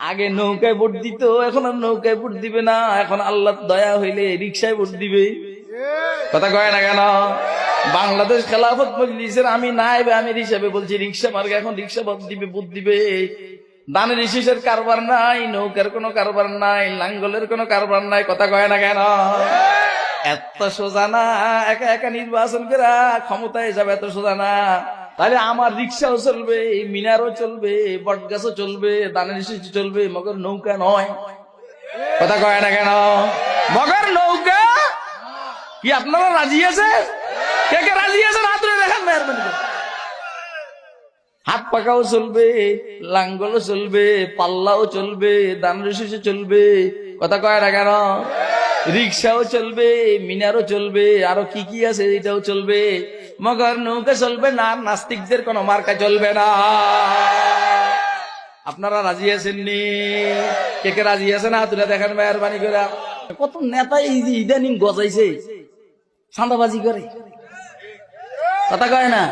আগে নৌকায় ভোট দিত, এখন আর নৌকায় ভোট দিবে না। এখন আল্লাহ দয়া হইলে রিক্সায় ভোট দিবে। কথা কয় না কেন? বাংলাদেশ খেলাফত মজলিসের আমি নাইবে আমি হিসাবে বলছি, রিক্সা মার্গে এখন রিক্সা ভোট দিবে ভোট দিবে। দানের শীষের কারবার নাই, নৌকার কোনো কারবার নাই, লাঙ্গলের কোনো কারবার নাই, কথা কয় না কেন? এত সোজা না, একা একা নির্বাচন করা, ক্ষমতায় যাবে এত সোজা না। তাহলে আমার রিক্সাও চলবে, মিনারও চলবে, বটগাছও চলবে দানের শীষ চলবে, মগর নৌকা নয়। কথা কয় না কেন? মগর নৌকা? কি আপনারা রাজি আছে কে কে রাজি আছে হাত তুলে দেখান মেহরবানি হাত পাকাও চলবে, লাঙ্গলও চলবে, পাল্লাও চলবে দানরশিসও চলবে। কথা কয় না কেন? রিক্সাও চলবে, মিনারও চলবে, আরও কি কি আছে এটাও চলবে। মগর নৌকা চলবে না, নাস্তিকদের কোনো মার্কা চলবে না। আপনারা রাজি আছেন নি কে কে রাজি আছেন হাত তুলে দেখেন মেহরবানি করে। কত নেতা ইদানিং গজাইছে সান্দাবাজি করে। কথা কয় না?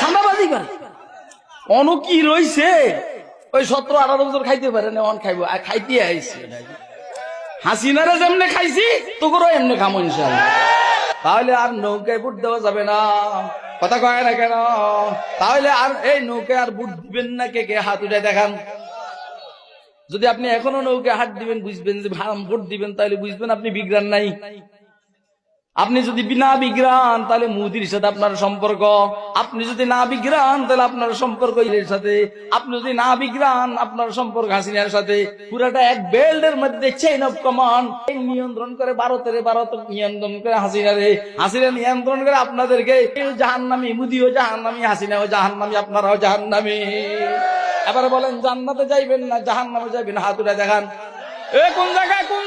সান্দাবাজি করে। অন কি রইছে? ওই সতেরো আঠারো বছর খাইতে পারে না, অন খাইবো। খাইতে আইছে। হাসিনারে যেমনে খাইছি, তোকেরও এমনি খামো ইনশাল্লাহ তাহলে আর নৌকায় বুট দেওয়া যাবে না। কথা কয় না কেন? তাহলে আর এই নৌকায় আর বুট দিবেন না কে কে? হাত উঠে দেখান। যদি আপনি এখনও নৌকে হাত দিবেন, বুঝবেন যে হারাম ভোট দিবেন, তাহলে বুঝবেন আপনি বিজ্ঞান নাই। আপনি যদি না বিগ্রান তাহলে মুদির সাথে আপনার সম্পর্ক। আপনি যদি না বিগ্রান তাহলে আপনার সম্পর্ক এর সাথে। আপনি যদি না বিগ্রান আপনার সম্পর্ক হাসিনার সাথে। পুরাটা এক বেল্টের মধ্যে চেইন অফ কমান্ড নিয়ন্ত্রণ করে ভারতের, ভারত নিয়ন্ত্রণ করে হাসিনারে। হাসিনা নিয়ন্ত্রণ করে আপনাদেরকে জাহান্নামি, মুদিও জাহান্নামি, হাসিনাও জাহান্নামি, আপনারাও জাহান্নামি। এবারে বলেন, জান্নাতে যাইবেন না, জাহান্নামে যাইবেন হাতুরা দেখান। এ কোন জায়গায়, কোন